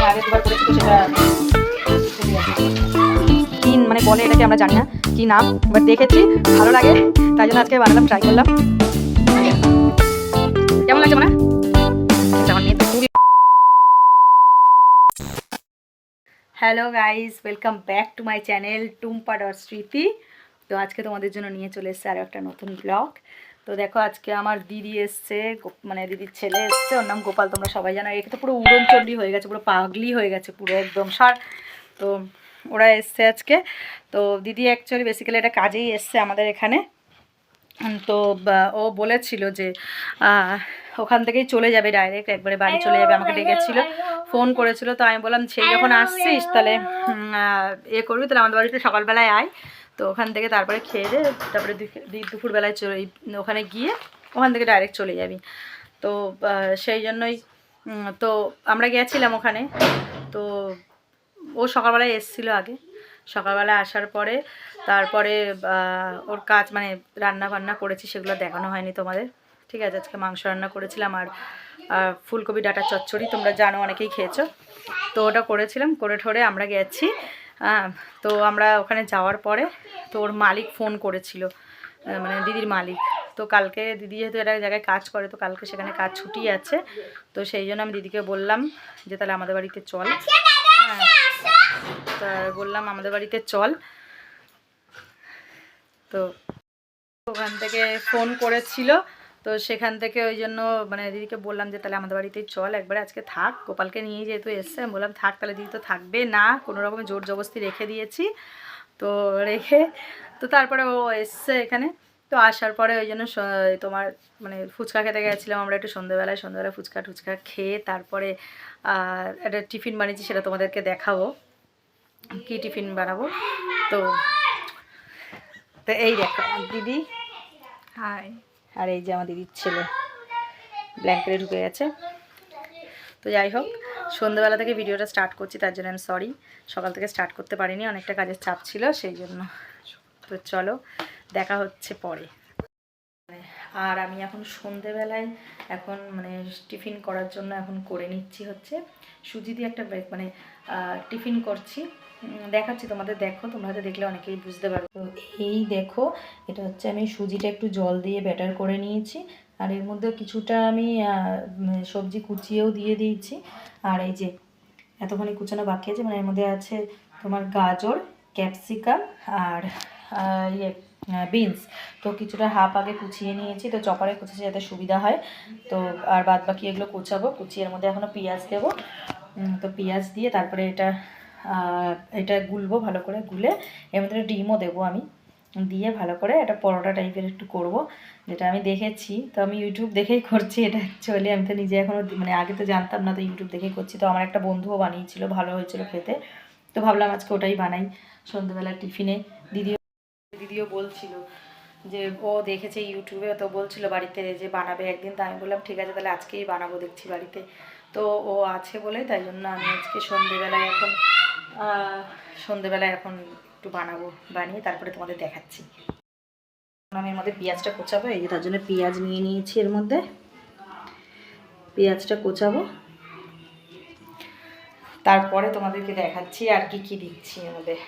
আমি আগে দুবার করেছি তো সেটা কি মানে বলে এটাকে আমরা জানি না, কি নাম? এবার দেখেছি, ভালো লাগে, তাই জন্য আজকে বানালাম ট্রাই করলাম। কেমন লাগছে মানে? Hello guys welcome back to my channel Tumpa dot Smriti তো আজকে তোমাদের জন্য নিয়ে চলে এসছে আরও একটা নতুন ব্লগ তো দেখো আজকে আমার দিদি এসছে মানে দিদির ছেলে এসছে ওর নাম গোপাল তোমরা সবাই জানো। এটা তো পুরো উড়নচণ্ডী হয়ে গেছে পুরো পাগলি হয়ে গেছে পুরো একদম সার। তো ওরা এসছে আজকে। তো দিদি অ্যাকচুয়ালি বেসিক্যালি এটা কাজেই এসছে আমাদের এখানে। তো ও বলেছিল যে ওখান থেকেই চলে যাবে ডাইরেক্ট একবারে বাড়ি চলে যাবে আমাকে ডেকেছিল। ফোন করেছিল তো আমি বললাম সেই যখন আসছিস তাহলে এ করবি তাহলে আমাদের বাড়িতে সকালবেলায় আয়। তো ওখান থেকে তারপরে খেয়ে দে, তারপরে দুপুরবেলায় চলে ওখানে গিয়ে ওখান থেকে ডাইরেক্ট চলে যাবি। তো সেই জন্যই তো আমরা গেছিলাম ওখানে। তো ও সকালবেলায় এসেছিল আগে। সকালবেলা আসার পরে তারপরে ওর কাজ মানে রান্না বান্না করেছি, সেগুলো দেখানো হয়নি তোমাদের। ঠিক আছে, আজকে মাংস রান্না করেছিলাম আর ফুলকপি ডাটা চচ্চড়ি, তোমরা জানো অনেকেই খেয়েছো। তো ওটা করেছিলাম, করে ঠোরে আমরা গেছি। তো আমরা ওখানে যাওয়ার পরে তো ওর মালিক ফোন করেছিল মানে দিদির মালিক। তো কালকে দিদি যেহেতু একটা জায়গায় কাজ করে তো কালকে সেখানে কাজ ছুটি আছে। তো সেই জন্য আমি দিদিকে বললাম যে তাহলে আমাদের বাড়িতে চল। হ্যাঁ তা বললাম আমাদের বাড়িতে চল। তো ওখান থেকে ফোন করেছিল তো সেখান থেকে ওই জন্য মানে দিদিকে বললাম যে, তাহলে আমাদের বাড়িতেই চল, একবারে আজকে থাক। গোপালকে নিয়ে যেহেতু এসছে, আমি বললাম, থাক, তাহলে দিদি তো থাকবে না, কোনো রকম জোর জবস্তি রেখে দিয়েছি। তো রেখে, তো তারপরে ও এসছে এখানে। তো আসার পরে ওই জন্য তোমার মানে ফুচকা খেতে গেছিলাম আমরা একটু সন্ধ্যেবেলায় সন্ধ্যেবেলায় ফুচকা টুচকা খেয়ে তারপরে একটা টিফিন বানিয়েছি সেটা তোমাদেরকে দেখাবো। কী টিফিন বানাবো? তো তো এই দেখো, দিদি। হাই আর এই যে আমার দিদির ছেলে ব্ল্যাঙ্কেটে ঢুকে গেছে। তো যাই হোক, সন্ধ্যেবেলা থেকে ভিডিওটা স্টার্ট করছি, তার জন্য আমি সরি সকাল থেকে স্টার্ট করতে পারিনি, অনেকটা কাজের চাপ ছিল, সেই জন্য। তো চলো, দেখা হচ্ছে পরে। আর আমি এখন সন্ধেবেলায় এখন মানে টিফিন করার জন্য এখন করে নিচ্ছি হচ্ছে সুজি দিয়ে একটা মানে টিফিন করছি। দেখাচ্ছি তোমাদের, দেখো, তোমরা হয়তো দেখলে অনেকেই বুঝতে পারবে। তো এই দেখো, এটা হচ্ছে আমি সুজিটা একটু জল দিয়ে ব্যাটার করে নিয়েছি, আর এর মধ্যে কিছুটা আমি সবজি কুচিয়েও দিয়ে দিয়েছি। আর এই যে, এতখানি কুচানো বাকি আছে মানে এর মধ্যে আছে তোমার গাজর ক্যাপসিকাম আর ইয়ে বিনস তো কিছুটা হাফ আগে কুচিয়ে নিয়েছি, তো চপারে কুচিয়েছি যাতে সুবিধা হয়। তো, আর বাদ বাকি এগুলো কুচাবো, কুচিয়ে এর মধ্যে এখনও পেঁয়াজ দেবো। তো পেঁয়াজ দিয়ে তারপরে এটা এটা গুলবো ভালো করে গুলে, এর মধ্যে ডিমও দেবো আমি। দিয়ে ভালো করে একটা পরোটা টাইপের একটু করব, যেটা আমি দেখেছি। তো আমি ইউটিউব দেখেই করছি এটা অ্যাকচুয়ালি আমি তো নিজে এখনও মানে আগে তো জানতাম না তো ইউটিউব দেখেই করছি। তো আমার একটা বন্ধুও বানিয়েছিল, ভালো হয়েছিল খেতে। তো ভাবলাম আজকে ওটাই বানাই সন্ধ্যেবেলা টিফিনে। দিদিও দিদিও বলছিল যে, ও দেখেছে ইউটিউবে তো বলছিল বাড়িতে যে বানাবে একদিন। তো আমি বললাম, ঠিক আছে, তাহলে আজকেই বানাবো দেখছি বাড়িতে। তো ও আছে বলে, তাই জন্য আমি আজকে সন্ধেবেলায় এখন সন্ধেবেলায় এখন একটু বানাবো, বানিয়ে তারপরে তোমাদের দেখাচ্ছি। আমি আমাদের পেঁয়াজটা কোচাবো, এই যে তার জন্য পেঁয়াজ নিয়ে নিয়েছি এর মধ্যে। পেঁয়াজটা কোচাবো। তারপরে তোমাদেরকে দেখাচ্ছি আর কি কি দিচ্ছি আমাদের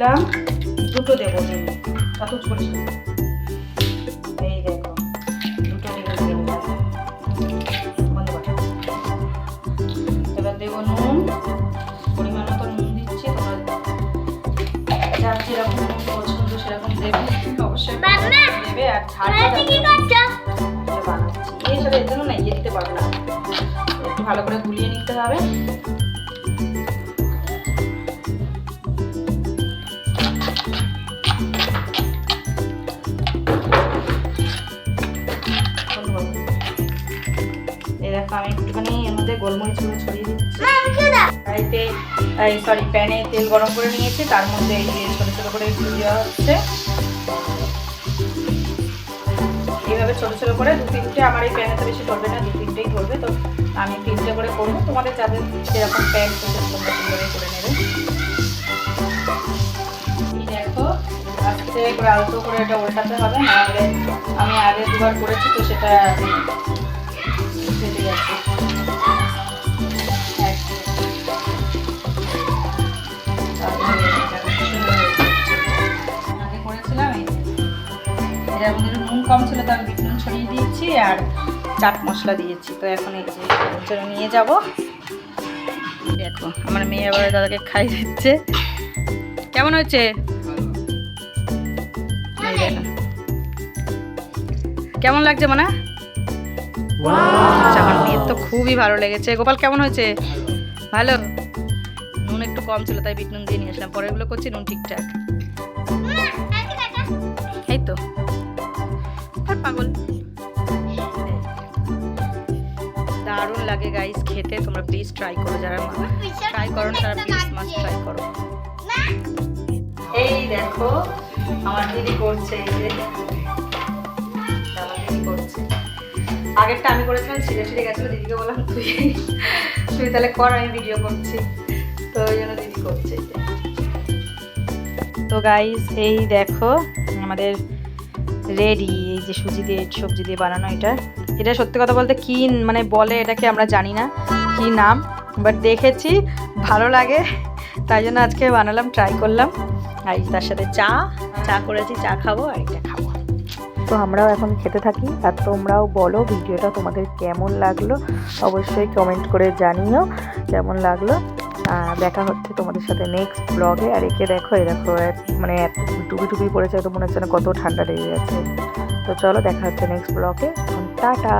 দিয়ে নিলাম দুটো দেবো ডিম কত না। এই দেখো দুটো ডিম এবার দেবো নুন। পরিমাণ মতো নুন দিচ্ছি তোমরা যার যেরকম নুন পছন্দ সেরকম দেবে। অবশ্যই দেবে আর ঝালটা বানাচ্ছি। এই সব এর জন্য না ইয়ে দিতে পারব না। একটু ভালো করে গুলিয়ে নিতে হবে। গোলমরিচ গুঁড়ো ছড়িয়ে দিচ্ছি। কড়াইতে এই সরি প্যানে তেল গরম করে নিয়েছি। তার মধ্যে এই যে ছোটো ছোটো করে একটু দেওয়া হচ্ছে। এইভাবে ছোটো ছোটো করে দু তিনটে আমার এই প্যানে তো বেশি ধরবে না দু তিনটেই ধরবে। তো আমি তিনটে করে করব। তোমাদের যাদের প্যান্ট তোমরা সুন্দরই করে নেবে। দেখো আস্তে করে আলতো করে এটা উল্টাতে হবে। নাহলে আমি আগে দুবার করেছি তো সেটা ফেটে যাচ্ছে। কম ছিল তো আমি বিট নুন ছড়িয়ে দিয়েছি আর চাট মশলা দিয়েছি। তো এখন এই যে নিয়ে যাব। দেখো আমার মেয়ে আবার দাদাকে খাই দিচ্ছে। কেমন হয়েছে? কেমন লাগছে মানে? আমার মেয়ের তো খুবই ভালো লেগেছে। গোপাল কেমন হয়েছে? ভালো। নুন একটু কম ছিল তাই বিট নুন দিয়ে নিয়ে আসলাম। পরেরগুলো করছি নুন ঠিকঠাক। এই তো। আর পাগল। দারুণ লাগে গাইস খেতে। তোমরা প্লিজ ট্রাই করো যারা ট্রাই করো তারা প্লিজ মাস্ট ট্রাই করো। এই দেখো, আমার দিদি করছে এই যে। করছে। আগেরটা আমি করেছিলাম, ছিঁড়ে ছিঁড়ে গেছিল, দিদিকে বললাম, তুই তুই তাহলে কর, আমি ভিডিও করছি। তো ওই জন্য দিদি করছে। তো গাইস এই দেখো, আমাদের রেডি, এই যে সুজি দিয়ে, সবজি দিয়ে বানানো এটা। এটা সত্যি কথা বলতে কি মানে বলে এটাকে আমরা জানি না, কি নাম বাট দেখেছি, ভালো লাগে। তাই জন্য আজকে বানালাম ট্রাই করলাম। আর তার সাথে চা চা করেছি, চা খাব আর এটা খাব। তো আমরাও এখন খেতে থাকি, আর তোমরাও বলো ভিডিওটা তোমাদের কেমন লাগল? অবশ্যই কমেন্ট করে জানিও, কেমন লাগল? দেখা হচ্ছে তোমাদের সাথে নেক্সট ব্লগে আর একে দেখো, এ দেখো মানে টুপি টুপি পড়েছে তো মনে হচ্ছে না কত ঠান্ডা লেগে গেছে। তো চলো দেখা হচ্ছে নেক্সট ব্লগে টাটা!